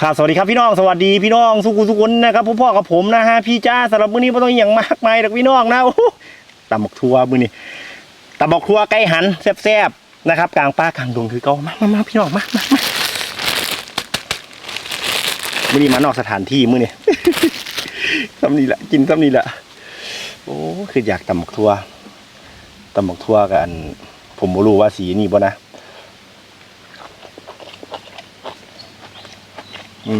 ครับสวัสดีครับพี่น้องสวัสดีพี่น้องสุกุสุกุนนะครับพ่อพ่อกับผมนะฮะพี่จ้าสำหรับมื้อนี้ไม่ต้องอหย่างมากมายหรอกพี่น้องนะโอ้ตำบักทัวมื้อนี้ตำบักทัวไก่หันแซ่บๆนะครับ กลางป่ากลางดงคือเก่ามามามาพี่น้องมามามามื้อนี้มานอกสถานที่มื้อนี้ซ้ำนี่แหละกินซ้ำนี่แหละโอ้คืออยากตำบักทัวตำบักทัวกับอันผมไม่รู้ว่าสีนี่บ่นะ อื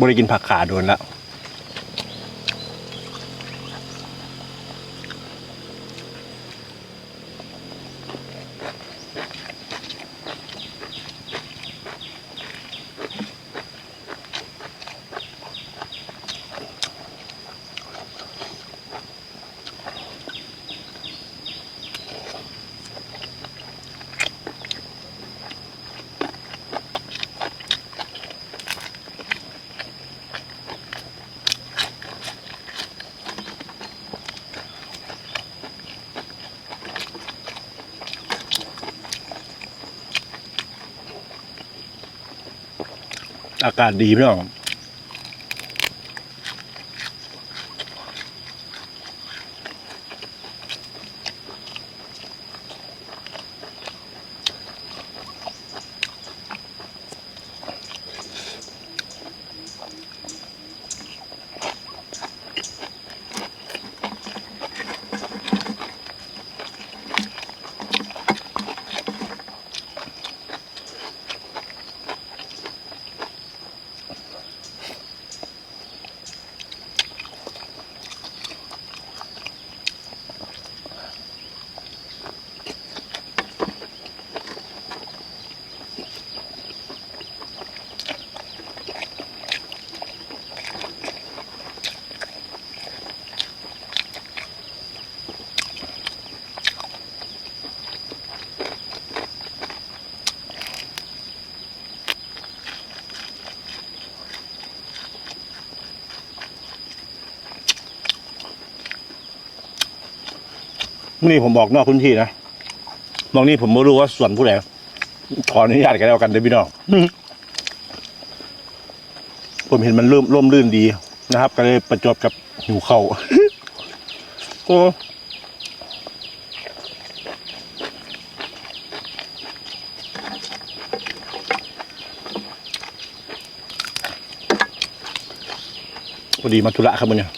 บริกินผักขาโดนแล้ว อากาศดีพี่น้อง นี่ผมบอกนอกพื้นที่นะมองนี่ผมไม่รู้ว่าส่วนผู้ใดขออนุญาตกันแล้วกันเด้อพี่น้องผมเห็นมันเริ่มร่มรื่นดีนะครับ ก็เลยประจบกับหิวเขาโอ้พอดีมาธุระครับมันเนี่ย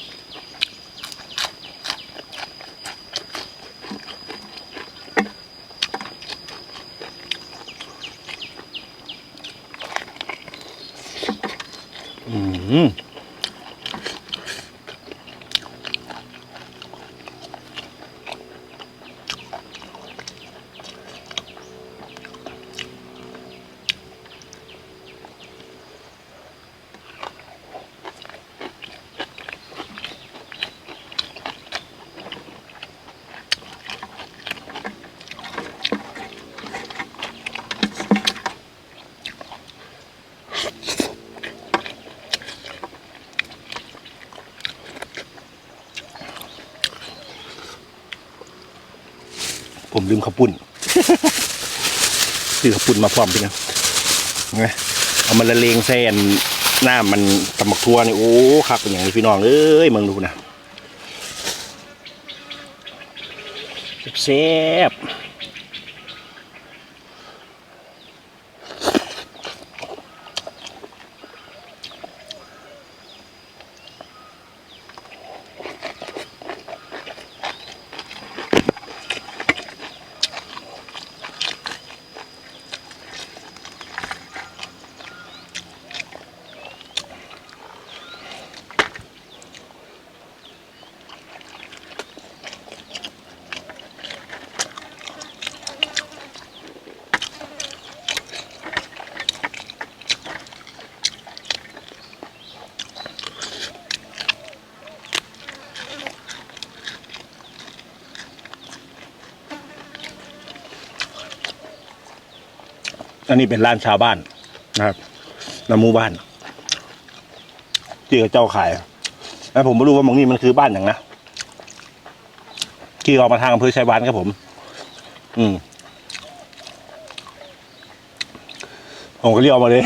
อื ลืมข้าวปุ้นซื้อข้าวปุ้นมาพร้อมพี่นะไงเอามาละเลงแซนหน้ามันตำบักทัวนี่โอ้คักเป็นอย่างนี้พี่น้องเอ้ยมึงดูนะแซ่บ อันนี้เป็นร้านชาวบ้านนะครับในหมู่บ้านที่เขาเจ้าขายแล้วผมไม่รู้ว่าหมองนี้มันคือบ้านอย่างนะที่ออกมาทางอำเภอชัยวานครับผม อืมผมก็เรียกออกมาเลย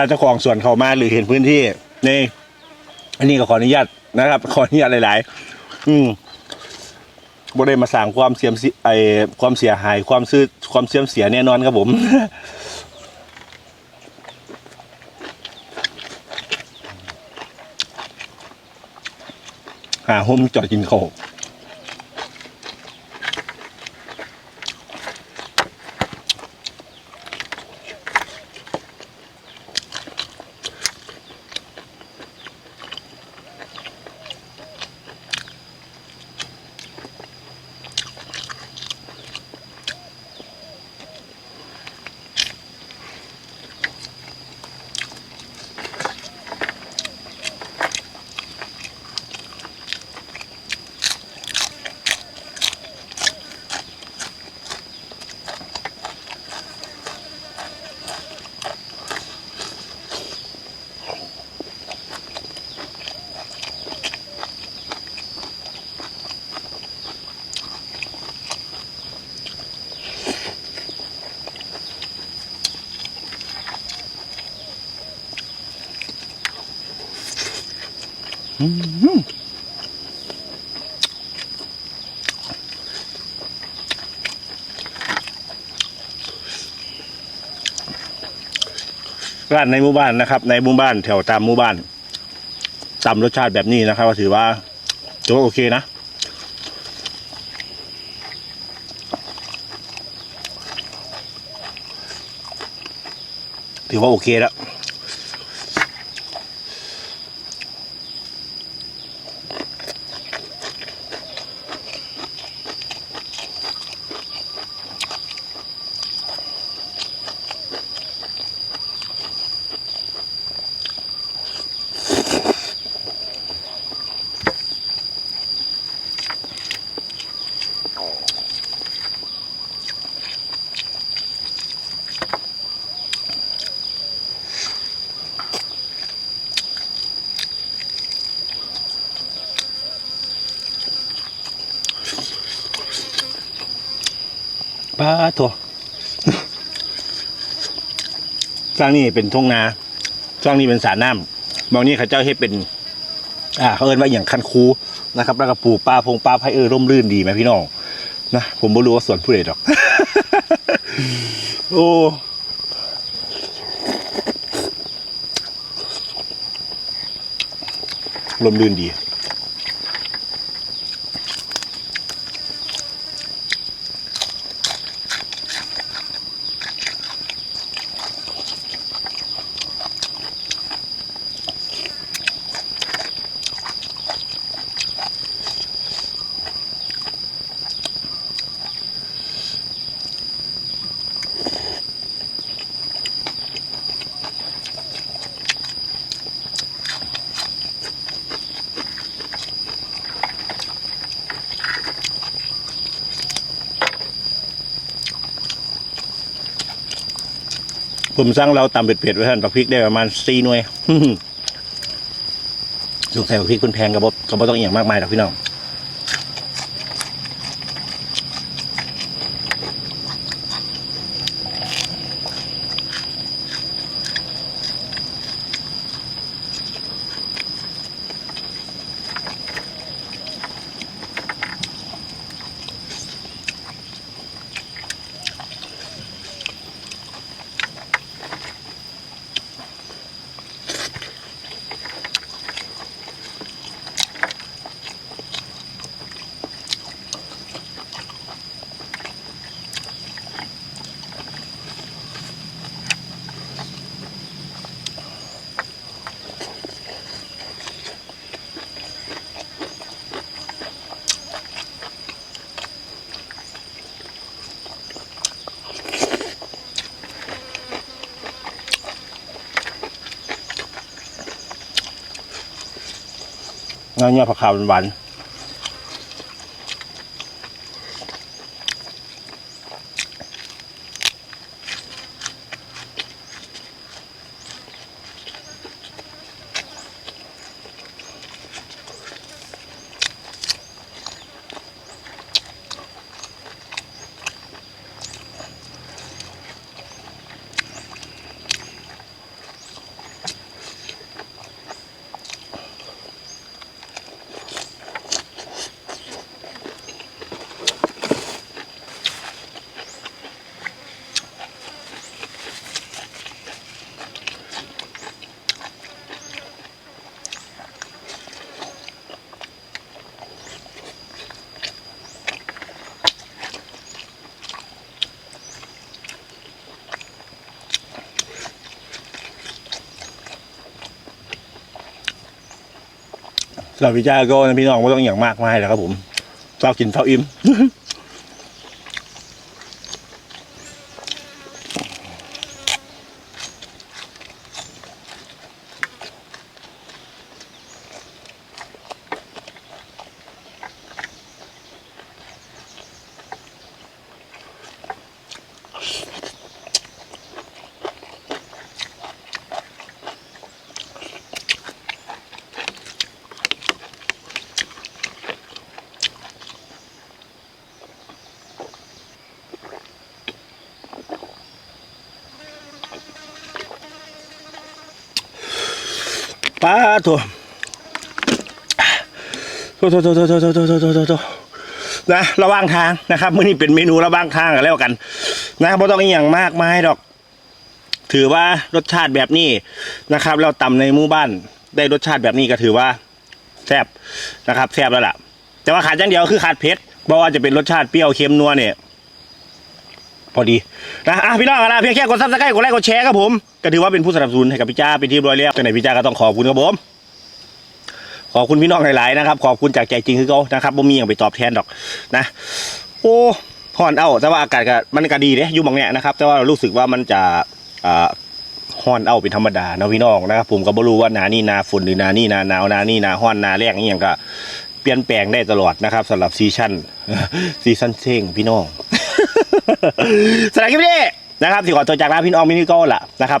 ถ้าเจ้าของสวนเขามาหรือเห็นพื้นที่นี่อันนี้ก็ขออนุญาตนะครับ ขออนุญาตหลาย ๆ อืมบ่ได้มาสร้างความเสียมไอความเสียหาย ความซื้อความเสื่อมเสียแน่นอนครับผมหาห่มจอดกินข้าว ร้านในหมู่บ้านนะครับ ในหมู่บ้านแถวตามหมู่บ้านตามรสชาติแบบนี้นะครับก็ถือว่าถือว่าโอเคนะถือว่าโอเคแล้ว ป้าถั่วสร้างนี่เป็นทุ่งนาสร้างนี่เป็นสระน้ำบางนี้เขาเจ้าให้เป็น อ่าเขาเอิ้นว่าอย่างคันคูนะครับ แล้วก็ปลูกปลาพงปลาไผ่เออร่มรื่นดีไหมพี่น้องนะผมไม่รู้ว่าสวนผู้ใดดอก โอ้ร่มรื่นดี ผมสั่งเราตำเผ็ดๆไว้ท่านปักพริกได้ประมาณสี่หน่วยสงสัยปักพริกคุณแพงกับบกับบต้องอหย่างมากมายหรอกพี่น้อง งานเงี้ยผักขาวหวาน สำหรับพี่จ้าก็นะพี่น้องไม่ต้องอย่างมากมายแล้วครับผมเฝ้ากินเฝ้าอิ่ม ป้าตัวโถโถโถโถโถโถโถโถโถโถโถนะระว่างทางนะครับมื่อนี้เป็นเมนูระว่างทางกันแล้วกัน นะไม่ต้องอหย่างมากมายดอก ถือว่ารสชาติแบบนี้นะครับ เราตำในหมู่บ้านได้รสชาติแบบนี้ก็ถือว่าแซ่บนะครับแซ่บแล้วล่ะ แต่ว่าขาดอย่างเดียวคือขาดเผ็ดเพราะว่าจะเป็นรสชาติเปรี้ยวเค็มนัวเนี่ย อดีนะอะพี่น้องนะเพียงแค่กดซับสไครต์กดไลค์กดแชร์ครับผมก็ถือว่าเป็นผู้สนับสนุนให้กับพี่จ้าเป็นที่เรียบร้อยแล้วแต่ไหนพี่จ้าก็ต้องขอบคุณครับผมขอบคุณพี่น้องหลายๆนะครับขอบคุณจากใจจริงคือเขานะครับบ่มีอย่างไปตอบแทนดอกนะ โอ้ห่อนเอาแต่ว่าอากาศก็มันก็ดีเด้อยู่บางเนี่ยนะครับ แต่ว่ารู้สึกว่ามันจะอ่าห่อนเอาเป็นธรรมดานะพี่น้องนะครับผมก็บ่รู้ว่านานี่นาฝนหรือนานี่นาหนาวนานี่นาห่อนนาแรงนี่อย่างก็เปลี่ยนแปลงได้ตลอดนะครับสำหรับซีชั่นซีซั่นเซ็งพี่น้อง สำหรับคลิปนี้นะครับที่ขอตัวจากลาพี่น้องมินิโก้ล่ะนะครับ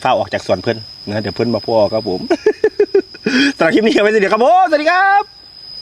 เฝ้าออกจากสวนเพื่อนนะเดี๋ยวเพื่อนมาพ่อครับผมสำหรับคลิปนี้เอาไว้สิเดี๋ยวครับผมสวัสดีครับ